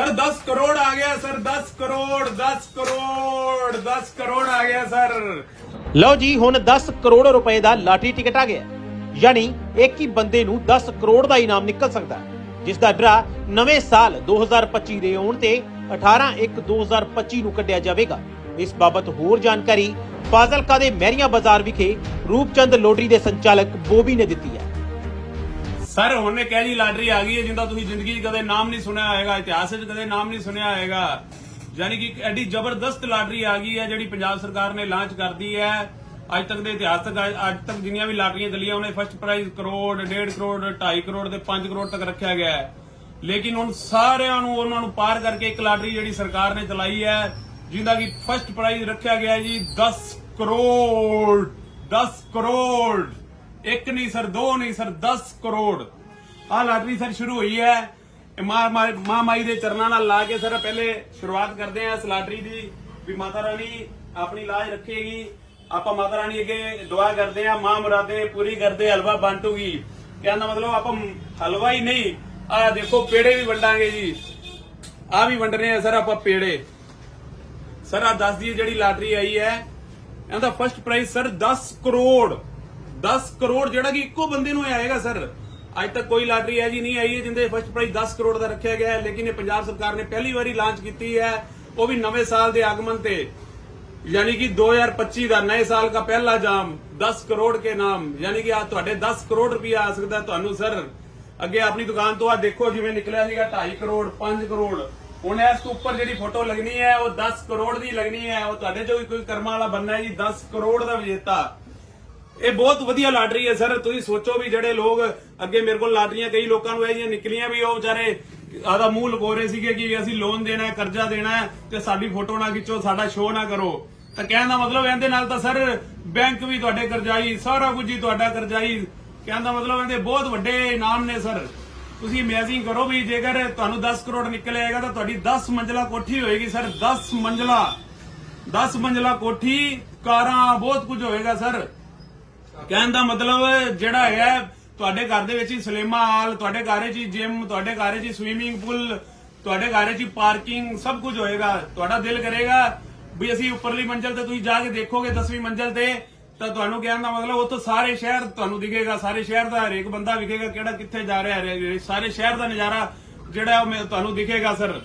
Sir 10 crore ਆ ਗਿਆ sir 10 crore 10 crore 10 crore ਆ ਗਿਆ ਸਰ। ਲਓ ਜੀ ਹੁਣ 10 ਕਰੋੜ ਰੁਪਏ ਦਾ ਲਾਟਰੀ ਟਿਕਟ ਆ ਗਿਆ। ਯਾਨੀ ਇੱਕ ਹੀ ਬੰਦੇ ਨੂੰ 10 ਕਰੋੜ ਦਾ ਇਨਾਮ ਨਿਕਲ ਸਕਦਾ ਹੈ, ਜਿਸ ਦਾ ਡਰਾ ਨਵੇਂ ਸਾਲ 2025 ਦੇ ਆਉਣ ਤੇ 18/1/2025 ਨੂੰ ਕੱਢਿਆ ਜਾਵੇਗਾ। ਇਸ ਬਾਬਤ ਹੋਰ ਜਾਣਕਾਰੀ ਫਾਜ਼ਿਲਕਾ ਦੇ ਮਹਿਰੀਆਂ ਬਾਜ਼ਾਰ ਵਿਖੇ ਰੂਪਚੰਦ ਲੋਟਰੀ ਦੇ ਸੰਚਾਲਕ ਬੋਬੀ ਨੇ ਦਿੱਤੀ ਹੈ। ਸਰ, ਹੁਣ ਇੱਕ ਇਹਦੀ ਲਾਟਰੀ ਆ ਗਈ ਹੈ, ਜਿੰਦਾ ਤੁਸੀਂ ਜ਼ਿੰਦਗੀ 'ਚ ਕਦੇ ਨਾਮ ਨਹੀਂ ਸੁਣਿਆ ਹੋਏਗਾ, ਇਤਿਹਾਸ 'ਚ ਕਦੇ ਨਾਮ ਨਹੀਂ ਸੁਣਿਆ ਹੋਏਗਾ। ਯਾਨੀ ਕਿ ਐਡੀ ਜ਼ਬਰਦਸਤ ਲਾਟਰੀ ਆ ਗਈ ਹੈ, ਜਿਹੜੀ ਪੰਜਾਬ ਸਰਕਾਰ ਨੇ ਲਾਂਚ ਕਰਦੀ ਹੈ। ਅੱਜ ਤੱਕ ਦੇ ਇਤਿਹਾਸ ਤੱਕ, ਅੱਜ ਤੱਕ ਜਿੰਨੀਆਂ ਵੀ ਲਾਟਰੀਆਂ ਚੱਲੀਆਂ, ਉਹਨੇ ਫਸਟ ਪ੍ਰਾਈਜ਼ ਕਰੋੜ 1.5 ਕਰੋੜ 2.5 ਕਰੋੜ ਤੇ 5 ਕਰੋੜ ਤੱਕ ਰੱਖਿਆ ਗਿਆ ਹੈ। ਲੇਕਿਨ ਹੁਣ ਸਾਰਿਆਂ ਨੂੰ, ਉਹਨਾਂ ਨੂੰ ਪਾਰ ਕਰਕੇ ਇੱਕ ਲਾਟਰੀ ਜਿਹੜੀ ਸਰਕਾਰ ਨੇ ਚਲਾਈ ਹੈ ਜਿਹਦਾ ਕਿ ਫਸਟ ਪ੍ਰਾਈਜ਼ ਰੱਖਿਆ ਗਿਆ ਜੀ 10 ਕਰੋੜ 10 ਕਰੋੜ। ਇੱਕ ਨਹੀਂ ਸਰ, ਦੋ ਨਹੀਂ ਸਰ 10 ਕਰੋੜ। ਆਹ ਲਾਟਰੀ ਸਰ ਸ਼ੁਰੂ ਹੋਈ ਹੈ। ਇਹ ਮਾਂ ਮਾਈ ਦੇ ਚਰਨਾਂ ਨਾਲ ਲਾ ਕੇ ਸਰ ਪਹਿਲੇ ਸ਼ੁਰੂਆਤ ਕਰਦੇ ਹਾਂ ਇਸ ਲਾਟਰੀ ਦੀ ਵੀ ਮਾਤਾ ਰਾਣੀ ਆਪਣੀ ਲਾਜ ਰੱਖੇਗੀ। ਆਪਾਂ ਮਾਤਾ ਰਾਣੀ ਅੱਗੇ ਦੁਆ ਕਰਦੇ ਹਾਂ, ਮਾਂ ਮੁਰਾਦੇ ਪੂਰੀ ਕਰਦੇ, ਹਲਵਾ ਬੰਟੂਗੀ ਕਹਿੰਦਾ ਮਤਲਬ ਆਪਾਂ ਹਲਵਾ ਹੀ ਨਹੀਂ, ਆਹ ਦੇਖੋ ਪੇੜੇ ਵੀ ਵੰਡਾਂਗੇ ਜੀ। ਆ ਵੀ ਵੰਡਨੇ ਆ ਸਰ ਆਪਾਂ ਪੇੜੇ। ਸਰ ਆ ਦੱਸ ਦਈਏ ਜਿਹੜੀ ਲਾਟਰੀ ਆਈ ਹੈ, ਇਹਦਾ first prize sir 10 crore. 10 crore ਜਿਹੜਾ ਕਿ ਇੱਕੋ ਬੰਦੇ ਨੂੰ ਆਏਗਾ, ਸਰ। ਅੱਜ ਤੱਕ ਕੋਈ ਲਾਟਰੀ ਹੈ ਜੀ ਨਹੀਂ ਆਈ ਹੈ ਜਿੰਦੇ ਫਸਟ ਪ੍ਰਾਈਜ਼ 10 ਕਰੋੜ ਦਾ ਰੱਖਿਆ ਗਿਆ ਹੈ, ਲੇਕਿਨ ਇਹ ਪੰਜਾਬ ਸਰਕਾਰ ਨੇ ਪਹਿਲੀ ਵਾਰੀ ਲਾਂਚ ਕੀਤੀ ਹੈ, ਉਹ ਵੀ ਨਵੇਂ ਸਾਲ ਦੇ ਆਗਮਨ ਤੇ। ਯਾਨੀ ਕਿ 2025 ਦਾ ਨਵੇਂ ਸਾਲ ਦਾ ਪਹਿਲਾ ਜਾਮ 10 ਕਰੋੜ ਕੇ ਨਾਮ। ਯਾਨੀ ਕਿ ਆ ਤੁਹਾਡੇ 10 ਕਰੋੜ ਰੁਪਇਆ ਆ ਸਕਦਾ ਤੁਹਾਨੂੰ, ਸਰ। ਅੱਗੇ ਆਪਣੀ ਦੁਕਾਨ ਤੋਂ ਆ ਦੇਖੋ, ਜਿਵੇਂ ਨਿਕਲਿਆ ਸੀਗਾ 2.5 ਕਰੋੜ 5 ਕਰੋੜ। ਹੁਣ ਇਸ ਤੋਂ ਉੱਪਰ ਜਿਹੜੀ ਫੋਟੋ ਲੱਗਣੀ ਹੈ, ਉਹ 10 ਕਰੋੜ ਦੀ ਲੱਗਣੀ ਹੈ। ਉਹ ਤੁਹਾਡੇ ਜੋ ਕੋਈ ਕਰਮਾ ਵਾਲਾ ਬੰਨਾ ਹੈ ਜੀ 10 ਕਰੋੜ ਦਾ ਵਿਜੇਤਾ। ਇਹ ਬਹੁਤ ਵਧੀਆ ਲਾਟਰੀ ਹੈ, ਸਰ। ਤੁਸੀਂ ਸੋਚੋ ਵੀ ਜਿਹੜੇ ਲੋਕ ਅੱਗੇ ਮੇਰੇ ਕੋਲ ਲਾਟਰੀਆਂ ਕਈ ਲੋਕਾਂ ਨੂੰ ਇਹ ਜਿਹੀਆਂ ਨਿਕਲੀਆਂ ਵੀ, ਉਹ ਵਿਚਾਰੇ ਆਦਾ ਮੂੰਹ ਲਗੋ ਰਹੇ ਸੀਗੇ ਕਿ ਅਸੀਂ ਲੋਨ ਦੇਣਾ ਹੈ, ਕਰਜ਼ਾ ਦੇਣਾ ਹੈ, ਤੇ ਸਾਡੀ ਫੋਟੋ ਨਾ ਖਿੱਚੋ, ਸਾਡਾ ਸ਼ੋਅ ਨਾ ਕਰੋ। ਤਾਂ ਕਹਿਣ ਦਾ ਮਤਲਬ ਇਹਦੇ ਨਾਲ ਤਾਂ, ਸਰ ਬੈਂਕ ਵੀ ਤੁਹਾਡੇ ਕਰਜ਼ਾਈ, ਸਾਰਾ ਕੁਝ ਹੀ ਤੁਹਾਡਾ ਕਰਜ਼ਾਈ। ਕਹਿਣ ਦਾ ਮਤਲਬ ਇਹਦੇ ਬਹੁਤ ਵੱਡੇ ਇਨਾਮ ਨੇ, ਸਰ। ਤੁਸੀਂ ਇਮੇਜਿਨ ਕਰੋ ਵੀ ਜੇਕਰ ਤੁਹਾਨੂੰ 10 ਕਰੋੜ ਨਿਕਲ ਆਏਗਾ, ਤਾਂ ਤੁਹਾਡੀ 10 ਮੰਜ਼ਲਾ ਕੋਠੀ ਹੋਏਗੀ, ਸਰ। 10 ਮੰਜ਼ਲਾ 10 ਮੰਜ਼ਲਾ ਕੋਠੀ, ਕਾਰਾਂ, ਬਹੁਤ ਕੁਝ ਹੋਏਗਾ, ਸਰ। ਕਹਿਣ ਦਾ ਮਤਲਬ ਜਿਹੜਾ ਹੈ, ਤੁਹਾਡੇ ਘਰ ਦੇ ਵਿੱਚ ਹੀ ਸਿਨੇਮਾ ਹਾਲ, ਤੁਹਾਡੇ ਘਰ ਵਿੱਚ ਹੀ ਜਿਮ ਤੁਹਾਡੇ ਘਰ ਵਿੱਚ ਹੀ ਸਵੀਮਿੰਗ ਪੂਲ ਤੁਹਾਡੇ ਘਰ ਵਿੱਚ ਹੀ ਪਾਰਕਿੰਗ ਸਭ ਕੁਝ ਹੋਏਗਾ। ਤੁਹਾਡਾ ਦਿਲ ਕਰੇਗਾ ਵੀ ਅਸੀਂ ਉੱਪਰਲੀ ਮੰਜ਼ਲ ਤੇ ਤੁਸੀਂ ਜਾ ਕੇ ਦੇਖੋਗੇ 10ਵੀਂ ਮੰਜ਼ਲ ਤੇ, ਤਾਂ ਤੁਹਾਨੂੰ ਕਹਿਣ ਦਾ ਮਤਲਬ ਉੱਥੋਂ ਸਾਰੇ ਸ਼ਹਿਰ ਤੁਹਾਨੂੰ ਦਿਖੇਗਾ, ਸਾਰੇ ਸ਼ਹਿਰ ਦਾ ਹਰੇਕ ਬੰਦਾ ਵਿਖੇਗਾ ਕਿਹੜਾ ਕਿੱਥੇ ਜਾ ਰਿਹਾ ਹੈ ਸਾਰੇ ਸ਼ਹਿਰ ਦਾ ਨਜ਼ਾਰਾ ਜਿਹੜਾ ਉਹ ਮੈਂ- ਤੁਹਾਨੂੰ ਦਿਖੇਗਾ, ਸਰ।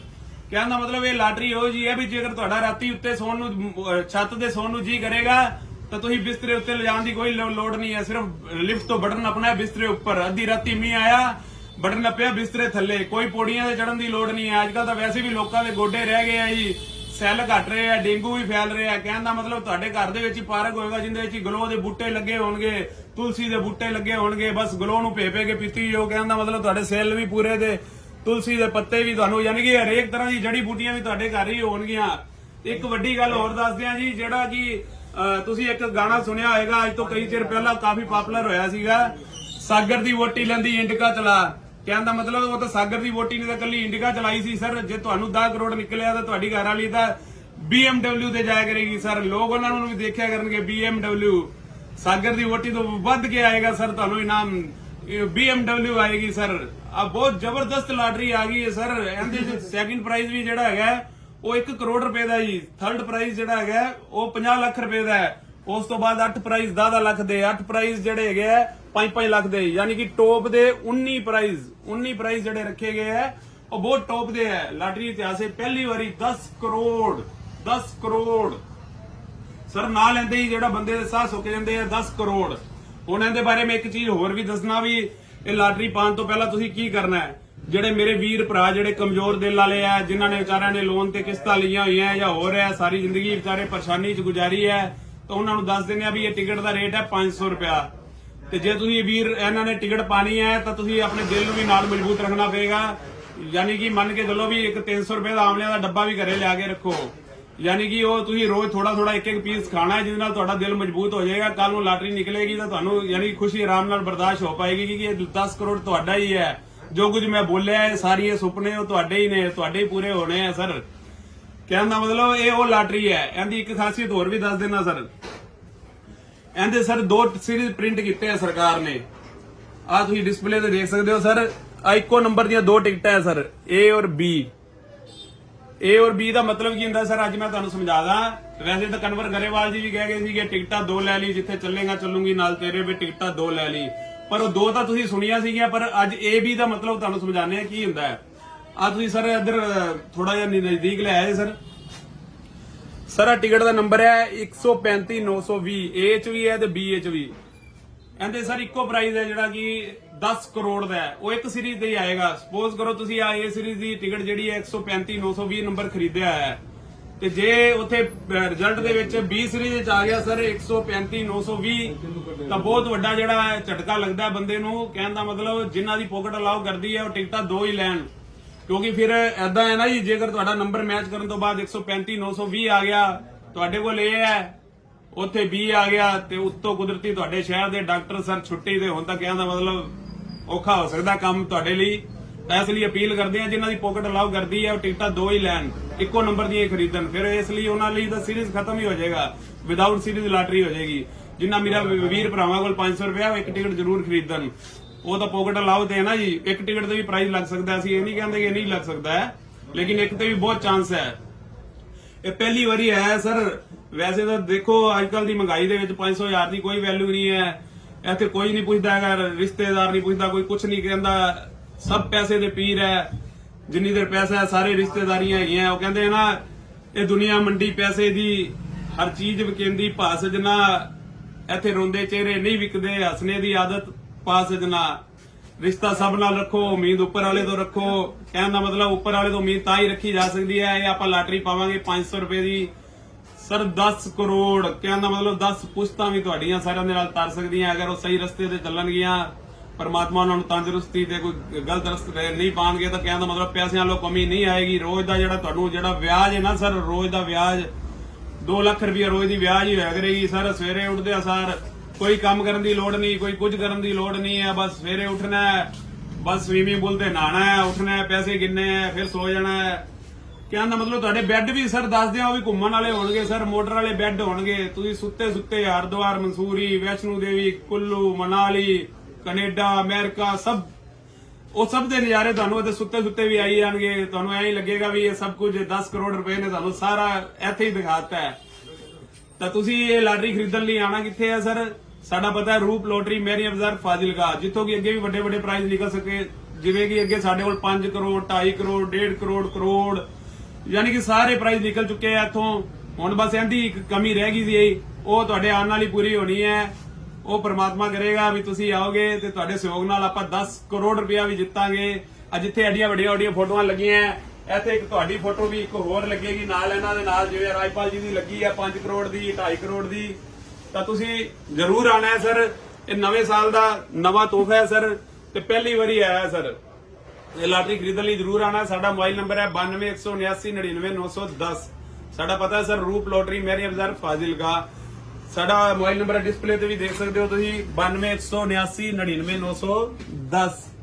ਕਹਿਣ ਦਾ ਮਤਲਬ ਇਹ ਲਾਟਰੀ ਹੋ ਜੀ ਹੈ ਵੀ ਜੇਕਰ ਤੁਹਾਡਾ ਰਾਤੀ ਉੱਤੇ ਸੌਣ ਨੂੰ ਛੱਤ ਦੇ ਸੌਣ ਨੂੰ ਜੀ ਕਰੇਗਾ ਤਾਂ ਤੁਸੀਂ ਬਿਸਤਰੇ ਉੱਤੇ ਲਿਜਾਣ ਦੀ ਕੋਈ ਲੋੜ ਨਹੀਂ ਹੈ। ਸਿਰਫ ਲਿਫਟ ਤੋਂ ਬਟਨ ਆਪਣਾ ਬਿਸਤਰੇ ਉੱਪਰ। ਅੱਧੀ ਰਾਤੀ ਮੀਂਹ ਆਇਆ, ਬਟਨ ਨੱਪਿਆ ਬਿਸਤਰੇ ਥੱਲੇ। ਕੋਈ ਪੌੜੀਆਂ ਤੇ ਚੜਨ ਦੀ ਲੋੜ ਨਹੀਂ ਹੈ। ਅੱਜਕੱਲ ਤਾਂ ਵੈਸੇ ਵੀ ਲੋਕਾਂ ਦੇ ਗੋਡੇ ਰਹਿ ਗਏ ਆ ਜੀ। ਸੈੱਲ ਘਟ ਰਹੇ ਆ, ਡੇਂਗੂ ਵੀ ਫੈਲ ਰਿਹਾ ਕਹਿਣ ਦਾ ਮਤਲਬ ਤੁਹਾਡੇ ਘਰ ਦੇ ਵਿੱਚ ਹੀ ਪਾਰਕ ਹੋਏਗਾ, ਜਿੰਦੇ ਵਿੱਚ ਗਲੋ ਦੇ ਬੂਟੇ ਲੱਗੇ ਹੋਣਗੇ, ਤੁਲਸੀ ਦੇ ਬੂਟੇ ਲੱਗੇ ਹੋਣਗੇ। ਬਸ ਗਲੋ ਨੂੰ ਭੇ ਭੇ ਕੇ ਪੀਤੀ ਜੋ ਕਹਿਣ ਦਾ ਮਤਲਬ ਤੁਹਾਡੇ ਸੈੱਲ ਵੀ ਪੂਰੇ ਤੇ ਤੁਲਸੀ ਦੇ ਪੱਤੇ ਵੀ ਤੁਹਾਨੂੰ ਯਾਨੀ ਕਿ ਹਰੇਕ ਤਰ੍ਹਾਂ ਦੀ ਜੜੀ ਬੂਟੀਆਂ ਵੀ ਤੁਹਾਡੇ ਘਰ ਹੀ ਹੋਣਗੀਆਂ। ਇੱਕ ਵੱਡੀ ਗੱਲ ਹੋਰ ਦੱਸਦੇ ਆ ਜੀ, ਜਿਹੜਾ ਕਿ ਤੁਸੀਂ ਇੱਕ ਗਾਣਾ ਸੁਣਿਆ ਹੋਵੇਗਾ ਅੱਜ ਤੋਂ ਕਈ ਚਿਰ ਪਹਿਲਾਂ ਕਾਫੀ ਪਪੂਲਰ ਹੋਇਆ ਸੀਗਾ। ਸਾਗਰ ਦੀ ਵੋਟੀ ਲੈਂਦੀ ਇੰਡਿਕਾ ਚਲਾ। ਕਹਿੰਦਾ ਮਤਲਬ ਉਹ ਤਾਂ ਸਾਗਰ ਦੀ ਵੋਟੀ ਨੇ ਤਾਂ ਕੱਲੀ ਇੰਡਿਕਾ ਚਲਾਈ ਸੀ, ਸਰ। ਜੇ ਤੁਹਾਨੂੰ 10 ਕਰੋੜ ਨਿਕਲਿਆ ਤਾਂ ਤੁਹਾਡੀ ਘਰ ਵਾਲੀ ਤਾਂ BMW ਤੇ ਜਾਇਆ ਕਰੇਗੀ, ਸਰ। ਲੋਕ ਉਹਨਾਂ ਨੂੰ ਵੀ ਦੇਖਿਆ ਕਰਨਗੇ BMW ਸਾਗਰ ਦੀ ਵੋਟੀ ਤੋਂ ਵੱਧ ਕੇ ਆਏਗਾ, ਸਰ। ਤੁਹਾਨੂੰ ਇਨਾਮ BMW ਆਏਗੀ, ਸਰ। ਆ ਬਹੁਤ ਜ਼ਬਰਦਸਤ ਲਾਟਰੀ ਆ ਗਈ ਹੈ, ਸਰ। ਇਹਦੇ ਸੈਕਿੰਡ ਪ੍ਰਾਈਜ਼ ਵੀ ਜਿਹੜਾ ਹੈਗਾ ਉਹ 1 ਕਰੋੜ ਰੁਪਏ ਦਾ ਜੀ। ਥਰਡ ਪ੍ਰਾਈਜ਼ ਜਿਹੜਾ ਹੈਗਾ, ਉਹ 50 ਲੱਖ ਰੁਪਏ ਦਾ ਹੈ। ਉਸ ਤੋਂ ਬਾਅਦ 8 ਪ੍ਰਾਈਜ਼ 10 ਲੱਖ ਦੇ। 8 ਪ੍ਰਾਈਜ਼ ਜਿਹੜੇ ਹੈਗੇ ਆ 5-5 ਲੱਖ ਦੇ। ਯਾਨੀ ਕਿ ਟੋਪ ਦੇ 19 ਪ੍ਰਾਈਜ਼ 19 ਪ੍ਰਾਈਜ਼ ਜਿਹੜੇ ਰੱਖੇ ਗਏ ਹੈ ਉਹ ਬਹੁਤ ਟੌਪ ਦੇ ਹੈ ਲਾਟਰੀ ਇਤਿਹਾਸੇ ਪਹਿਲੀ ਵਾਰੀ 10 ਕਰੋੜ 10 ਕਰੋੜ। ਸਰ ਨਾ ਲੈਂਦੇ ਹੀ ਜਿਹੜਾ ਬੰਦੇ ਦੇ ਸਾਹ ਸੁੱਕ ਜਾਂਦੇ ਆ 10 ਕਰੋੜ। ਹੁਣ ਇਹਦੇ ਬਾਰੇ ਮੈਂ ਇੱਕ ਚੀਜ਼ ਹੋਰ ਵੀ ਦੱਸਣਾ ਵੀ, ਇਹ ਲਾਟਰੀ ਪਾਉਣ ਤੋਂ ਪਹਿਲਾਂ ਤੁਸੀਂ ਕੀ ਕਰਨਾ ਹੈ? ਜਿਹੜੇ ਮੇਰੇ ਵੀਰ ਭਰਾ ਜਿਹੜੇ ਕਮਜ਼ੋਰ ਦਿਲ ਵਾਲੇ ਆ, ਜਿਨ੍ਹਾਂ ਨੇ ਵਿਚਾਰਿਆਂ ਨੇ ਲੋਨ ਤੇ ਕਿਸ਼ਤਾਂ ਲਈਆਂ ਹੋਈਆਂ ਜਾਂ ਹੋਰ ਹੈ, ਸਾਰੀ ਜ਼ਿੰਦਗੀ ਵਿਚਾਰੇ ਪਰੇਸ਼ਾਨੀ 'ਚ ਗੁਜ਼ਾਰੀ ਹੈ, ਤਾਂ ਉਹਨਾਂ ਨੂੰ ਦੱਸ ਦਿੰਦੇ ਆ ਵੀ ਇਹ ਟਿਕਟ ਦਾ ਰੇਟ ਹੈ 500 ਰੁਪਿਆ ਤੇ ਜੇ ਤੁਸੀਂ ਵੀਰ, ਇਹਨਾਂ ਨੇ ਟਿਕਟ ਪਾਣੀ ਹੈ, ਤਾਂ ਤੁਸੀਂ ਆਪਣੇ ਦਿਲ ਨੂੰ ਵੀ ਨਾਲ ਮਜ਼ਬੂਤ ਰੱਖਣਾ ਪਏਗਾ। ਯਾਨੀ ਕਿ ਮੰਨ ਕੇ ਚੱਲੋ ਵੀ ਇੱਕ 300 ਰੁਪਏ ਦਾ ਆਮਲਿਆਂ ਦਾ ਡੱਬਾ ਵੀ ਘਰੇ ਲਿਆ ਕੇ ਰੱਖੋ। ਯਾਨੀ ਕਿ ਉਹ ਤੁਸੀਂ ਰੋਜ਼ ਥੋੜਾ ਥੋੜਾ ਇੱਕ ਇੱਕ ਪੀਸ ਖਾਣਾ ਹੈ, ਜਿਹਦੇ ਨਾਲ ਤੁਹਾਡਾ ਦਿਲ ਮਜ਼ਬੂਤ ਹੋ ਜਾਏਗਾ। ਕੱਲ ਨੂੰ ਲਾਟਰੀ ਨਿਕਲੇਗੀ ਤਾਂ ਤੁਹਾਨੂੰ ਯਾਨੀ ਖੁਸ਼ੀ ਆਰਾਮ ਨਾਲ ਬਰਦਾਸ਼ਤ ਹੋ ਪਾਏਗੀ ਕਿ ਇਹ 10 ਕਰੋੜ ਤੁਹਾਡਾ ਹੀ ਹੈ। ਜੋ ਕੁਝ ਮੈਂ ਬੋਲਿਆ ਹੈ ਸਾਰੀ ਇਹ ਸੁਪਨੇ ਉਹ ਤੁਹਾਡੇ ਹੀ ਨੇ, ਤੁਹਾਡੇ ਹੀ ਪੂਰੇ ਹੋਣੇ ਆ, ਸਰ। ਕਹਿਣ ਦਾ ਮਤਲਬ ਇਹ ਉਹ ਲਾਟਰੀ ਹੈ। ਇਹਦੀ ਇੱਕ ਖਾਸੀਅਤ ਹੋਰ ਵੀ ਦੱਸ ਦੇਣਾ, ਸਰ। ਇਹਦੇ ਸਰ ਦੋ ਸੀਰੀਜ਼ ਪ੍ਰਿੰਟ ਕੀਤੇ ਆ ਸਰਕਾਰ ਨੇ। ਆ ਤੁਸੀਂ ਡਿਸਪਲੇ ਤੇ ਦੇਖ ਸਕਦੇ ਹੋ, ਸਰ। ਆ ਇੱਕੋ ਨੰਬਰ ਦੀਆਂ ਦੋ ਟਿਕਟਾਂ ਹੈ ਸਰ। A ਔਰ B A ਔਰ B ਦਾ ਮਤਲਬ ਕੀ ਹੁੰਦਾ, ਸਰ? ਅੱਜ ਮੈਂ ਤੁਹਾਨੂੰ ਸਮਝਾਦਾ ਵੈਸੇ ਤਾਂ ਕਨਵਰ ਗਰੇਵਾਲ ਜੀ ਵੀ ਕਹਿ ਗਏ ਸੀ ਕਿ ਟਿਕਟਾਂ ਦੋ ਲੈ ਲਈ, ਜਿੱਥੇ ਚੱਲੇਗਾ ਚੱਲੂਗੀ, ਨਾਲ ਤੇਰੇ ਵੀ ਟਿਕਟਾਂ ਦੋ ਲੈ ਲਈ। ਪਰ ਉਹ ਦੋ ਤਾਂ ਤੁਸੀਂ ਸੁਣੀਆਂ ਸੀਗੀਆਂ, ਪਰ ਅੱਜ A, B ਦਾ ਮਤਲਬ ਤੁਹਾਨੂੰ ਸਮਝਾਣੇ ਆ ਕੀ ਹੁੰਦਾ ਹੈ। ਆ ਤੁਸੀਂ ਸਰ ਇੱਧਰ ਥੋੜਾ ਜਿਹਾ ਨਜ਼ਦੀਕ ਲੈ ਆਏ ਸਰ। ਸਰ, ਆਹ ਟਿਕਟ ਦਾ ਨੰਬਰ ਹੈ 135920 A ਚ ਵੀ ਹੈ ਤੇ ਬੀ ਚ ਵੀ। ਇਹਦੇ ਸਰ, ਇੱਕੋ ਪ੍ਰਾਈਸ ਹੈ ਜਿਹੜਾ ਕਿ 10 ਕਰੋੜ ਦਾ ਹੈ। ਉਹ ਇੱਕ ਸੀਰੀਜ਼ ਤੇ ਹੀ ਆਏਗਾ। ਸਪੋਜ਼ ਕਰੋ ਤੁਸੀਂ ਆ A ਸੀਰੀਜ਼ ਦੀ ਟਿਕਟ ਜਿਹੜੀ ਹੈ 135920 ਨੰਬਰ ਖਰੀਦਿਆ ਹੈ। ਤੇ ਜੇ ਉਥੇ ਰਿਜ਼ਲਟ ਦੇ ਵਿੱਚ B ਸੀਰੀਜ਼ ਵਿੱਚ ਆ ਗਿਆ ਸਰ 135920 ਤਾਂ ਬਹੁਤ ਵੱਡਾ ਜਿਹੜਾ ਝਟਕਾ ਲੱਗਦਾ ਬੰਦੇ ਨੂੰ। ਕਹਿਣ ਦਾ ਮਤਲਬ, ਜਿਨ੍ਹਾਂ ਦੀ ਪੋਕਟ ਅਲਾਉ ਕਰਦੀ ਹੈ, ਉਹ ਟਿਕਟਾਂ ਦੋ ਹੀ ਲੈਣ। ਕਿਉਂਕਿ ਫਿਰ ਐਦਾਂ ਹੈ ਨਾ ਜੀ, ਜੇਕਰ ਤੁਹਾਡਾ ਨੰਬਰ ਮੈਚ ਕਰਨ ਤੋਂ ਬਾਅਦ 135920 ਆ ਗਿਆ, ਤੁਹਾਡੇ ਕੋਲ ਇਹ ਹੈ, ਉੱਥੇ 20 ਆ ਗਿਆ, ਤੇ ਉੱਤੋਂ ਕੁਦਰਤੀ ਤੁਹਾਡੇ ਸ਼ਹਿਰ ਦੇ ਡਾਕਟਰ ਸਰ ਛੁੱਟੀ ਤੇ ਹੁਣ ਤਾਂ ਕਹਿਣ ਦਾ ਮਤਲਬ ਔਖਾ ਹੋ ਸਕਦਾ ਕੰਮ ਤੁਹਾਡੇ ਲਈ। ਇਸ ਲਈ ਅਪੀਲ ਕਰਦੇ ਆ ਜਿਨ੍ਹਾਂ ਦੀ ਪੋਕਟ ਅਲਾਉ ਕਰਦੀ ਹੈ, ਉਹ ਟਿਕਟਾਂ ਦੋ ਹੀ ਲੈਣ। ਇੱਕੋ ਨੰਬਰ ਦੀਆਂ ਹੀ ਖਰੀਦਣ। ਫਿਰ ਇਸ ਲਈ ਉਹਨਾਂ ਲਈ ਤਾਂ ਸੀਰੀਜ਼ ਖਤਮ ਹੀ ਹੋ ਜਾਏਗਾ। ਵਿਦਆਊਟ ਸੀਰੀਜ਼ ਲਾਟਰੀ ਹੋ ਜਾਏਗੀ। ਜਿੰਨਾ ਮੇਰਾ ਵੀਰ ਭਰਾਵਾਂ ਕੋਲ 500 ਰੁਪਇਆ, ਉਹ ਇੱਕ ਟਿਕਟ ਜ਼ਰੂਰ ਖਰੀਦਣ। ਉਹ ਤਾਂ ਪੋਕਟ ਅਲਾਉ ਤੇ ਹੈ ਨਾ ਜੀ। ਇੱਕ ਟਿਕਟ ਤੇ ਵੀ ਪ੍ਰਾਈਸ ਲੱਗ ਸਕਦਾ ਸੀ ਇਹ ਨਹੀਂ ਕਹਿੰਦੇ ਕਿ ਨਹੀਂ ਲੱਗ ਸਕਦਾ ਲੇਕਿਨ ਇੱਕ ਤੇ ਵੀ ਬਹੁਤ ਚਾਂਸ ਹੈ। ਇਹ ਪਹਿਲੀ ਵਾਰੀ ਹੈ ਸਰ ਵੈਸੇ ਤਾਂ ਦੇਖੋ ਅੱਜ ਕੱਲ ਦੀ ਮਹਿੰਗਾਈ ਦੇ ਵਿੱਚ 500 ਹਜ਼ਾਰ ਦੀ ਕੋਈ ਵੈਲਿਊ ਨਹੀਂ ਹੈ। ਇੱਥੇ ਕੋਈ ਨਹੀਂ ਪੁੱਛਦਾ ਹੈਗਾ, ਰਿਸ਼ਤੇਦਾਰ ਨਹੀਂ ਪੁੱਛਦਾ, ਕੋਈ ਕੁਝ ਨਹੀਂ ਕਹਿੰਦਾ। ਸਭ ਪੈਸੇ ਦੇ ਪੀਰ ਹੈ, ਜਿੰਨੀ ਦੇਰ ਪੈਸਾ ਹੈ, ਸਾਰੇ ਰਿਸ਼ਤੇਦਾਰੀਆਂ ਹੈਗੀਆਂ। ਉਹ ਕਹਿੰਦੇ ਨਾ, ਇਹ ਦੁਨੀਆ ਮੰਡੀ ਪੈਸੇ ਦੀ, ਹਰ ਚੀਜ਼ ਵਿਕੇਂਦੀ, ਭਾ ਸਜਣਾ, ਇੱਥੇ ਰੋਂਦੇ ਚਿਹਰੇ ਨਹੀਂ ਵਿਕਦੇ, ਹੱਸਣੇ ਦੀ ਆਦਤ ਪਾ ਸਜਣਾ। ਰਿਸ਼ਤਾ ਸਭ ਨਾਲ ਰੱਖੋ, ਉਮੀਦ ਉੱਪਰ ਵਾਲੇ ਤੋਂ ਰੱਖੋ। ਕਹਿਣ ਦਾ ਮਤਲਬ ਉੱਪਰ ਵਾਲੇ ਤੋਂ ਉਮੀਦ ਤਾਂ ਹੀ ਰੱਖੀ ਜਾ ਸਕਦੀ ਹੈ, ਇਹ ਆਪਾਂ ਲਾਟਰੀ ਪਾਵਾਂਗੇ 500 ਰੁਪਏ ਦੀ। ਸਰ 10 ਕਰੋੜ, ਕਹਿਣ ਦਾ ਮਤਲਬ 10 ਪੁਸ਼ਤਾਂ ਵੀ ਤੁਹਾਡੀਆਂ ਸਾਰਿਆਂ ਦੇ ਨਾਲ ਤਰ ਸਕਦੀਆਂ, ਅਗਰ ਉਹ ਸਹੀ ਰਸਤੇ ਤੇ ਚੱਲਣਗੀਆਂ। ਪਰਮਾਤਮਾ ਉਹਨਾਂ ਨੂੰ ਤੰਦਰੁਸਤੀ ਤੇ ਕੋਈ ਗਲਤ ਰਸਤੇ ਨਹੀਂ ਪਾਣਗੇ ਤਾਂ ਕਹਿਣ ਦਾ ਮਤਲਬ ਪੈਸਿਆਂ ਲੋ ਕਮੀ ਨਹੀਂ ਆਏਗੀ। ਰੋਜ਼ ਦਾ ਜਿਹੜਾ ਤੁਹਾਨੂੰ ਜਿਹੜਾ ਵਿਆਜ ਹੈ ਨਾ ਸਰ, ਰੋਜ਼ ਦਾ ਵਿਆਜ 2 ਲੱਖ ਰੁਪਏ ਰੋਜ਼ ਦੀ ਵਿਆਜ ਹੀ ਲੱਗ ਰਹੀ ਸਰ। ਸਵੇਰੇ ਉੱਠਦੇ ਆ ਸਰ, ਕੋਈ ਕੰਮ ਕਰਨ ਦੀ ਲੋੜ ਨਹੀਂ, ਕੋਈ ਕੁਝ ਕਰਨ ਦੀ ਲੋੜ ਨਹੀਂ ਹੈ, ਬਸ ਸਵੇਰੇ ਉੱਠਣਾ ਹੈ, ਬਸ ਸਵੀਮਿੰਗ ਪੂਲ ਤੇ ਨਹਾਣਾ ਹੈ, ਉੱਠਣਾ ਹੈ, ਪੈਸੇ ਗਿਣਨੇ ਹੈ, ਫਿਰ ਸੋ ਜਾਣਾ ਹੈ। ਕਹਿਣ ਦਾ ਮਤਲਬ ਤੁਹਾਡੇ ਬੈੱਡ ਵੀ ਸਰ ਦੱਸਦੇ ਆ, ਉਹ ਵੀ ਘੁੰਮਣ ਵਾਲੇ ਹੋਣਗੇ ਸਰ, ਮੋਟਰ ਵਾਲੇ ਬੈੱਡ ਹੋਣਗੇ। ਤੁਸੀਂ ਸੁੱਤੇ ਸੁੱਤੇ ਹਰਿਦੁਆਰ, ਮਨਸੂਰੀ, ਵੈਸ਼ਨੂ ਦੇਵੀ, ਕੁੱਲੂ, ਮਨਾਲੀ ਕੈਨੇਡਾ, ਅਮਰੀਕਾ, ਸਭ। ਉਹ ਸਭ ਦੇ ਨਜ਼ਾਰੇ ਤੁਹਾਨੂੰ ਉਹਦੇ ਸੁੱਤੇ ਸੁੱਤੇ ਵੀ ਆਈ ਜਾਣਗੇ। ਤੁਹਾਨੂੰ ਐਂ ਹੀ ਲੱਗੇਗਾ ਵੀ ਇਹ ਸਭ ਕੁਝ 10 ਕਰੋੜ ਰੁਪਏ ਨੇ ਤੁਹਾਨੂੰ ਸਾਰਾ ਇੱਥੇ ਹੀ ਦਿਖਾਤਾ ਹੈ। ਤਾਂ ਤੁਸੀਂ ਇਹ ਲਾਟਰੀ ਖਰੀਦਣ ਲਈ ਆਣਾ ਕਿੱਥੇ ਹੈ, ਸਰ? ਸਾਡਾ ਪਤਾ ਹੈ ਰੂਪ ਲੋਟਰੀ ਮੈਰੀ ਬਾਜ਼ਾਰ ਫਾਜ਼ਿਲਕਾ, ਜਿੱਥੋਂ ਕਿ ਅੱਗੇ ਵੀ ਵੱਡੇ ਵੱਡੇ ਪ੍ਰਾਈਜ਼ ਨਿਕਲ ਸਕੇ। ਜਿਵੇਂ ਕਿ ਅੱਗੇ ਸਾਡੇ ਕੋਲ 5 ਕਰੋੜ 2.5 ਕਰੋੜ 1.5 ਕਰੋੜ ਕਰੋੜ, ਯਾਨੀ ਕਿ ਸਾਰੇ ਪ੍ਰਾਈਜ਼ ਨਿਕਲ ਚੁੱਕੇ ਆ ਇੱਥੋਂ। ਹੁਣ ਬਸ ਇਹਦੀ ਇੱਕ ਕਮੀ ਰਹਿ ਗਈ ਸੀ ਉਹ ਤੁਹਾਡੇ ਆਉਣ ਨਾਲ ਹੀ ਪੂਰੀ ਹੋਣੀ ਹੈ। ਉਹ ਪ੍ਰਮਾਤਮਾ ਕਰੇਗਾ ਵੀ ਤੁਸੀਂ ਆਓਗੇ ਤੇ ਤੁਹਾਡੇ ਸਹਿਯੋਗ ਨਾਲ ਆਪਾਂ 10 ਕਰੋੜ ਰੁਪਇਆ ਵੀ ਜਿੱਤਾਂਗੇ। ਅੱਜ ਜਿੱਥੇ ਐਡੀਆਂ ਵੱਡੀਆਂ ਵੱਡੀਆਂ ਫੋਟੋਆਂ ਲੱਗੀਆਂ, ਇੱਥੇ ਇੱਕ ਤੁਹਾਡੀ ਫੋਟੋ ਵੀ ਇੱਕ ਹੋਰ ਲੱਗੇਗੀ ਨਾਲ ਇਹਨਾਂ ਦੇ ਨਾਲ ਜਿਵੇਂ ਰਾਜਪਾਲ ਜੀ ਦੀ ਲੱਗੀ ਹੈ 5 ਕਰੋੜ ਦੀ 2.5 ਕਰੋੜ ਦੀ। ਤਾਂ ਤੁਸੀਂ ਜ਼ਰੂਰ ਆਣਾ ਹੈ ਸਰ। ਇਹ ਨਵੇਂ ਸਾਲ ਦਾ ਨਵਾਂ ਤੋਹਫਾ ਹੈ ਸਰ ਤੇ ਪਹਿਲੀ ਵਾਰੀ ਆਇਆ ਹੈ ਸਰ। ਇਹ ਲਾਟਰੀ ਖਰੀਦਣ ਲਈ ਜ਼ਰੂਰ ਆਣਾ ਸਾਡਾ ਮੋਬਾਈਲ ਨੰਬਰ ਹੈ 9217899910 ਸਾਡਾ ਪਤਾ ਹੈ ਸਰ ਰੂਪ ਲੋਟਰੀ ਮੈਰੀ ਬਾਜ਼ਾਰ ਫਾਜ਼ਿਲਕਾ। ਸਾਡਾ ਮੋਬਾਈਲ ਨੰਬਰ ਡਿਸਪਲੇ ਤੇ ਵੀ ਦੇਖ ਸਕਦੇ ਹੋ ਤੁਸੀਂ 9217899910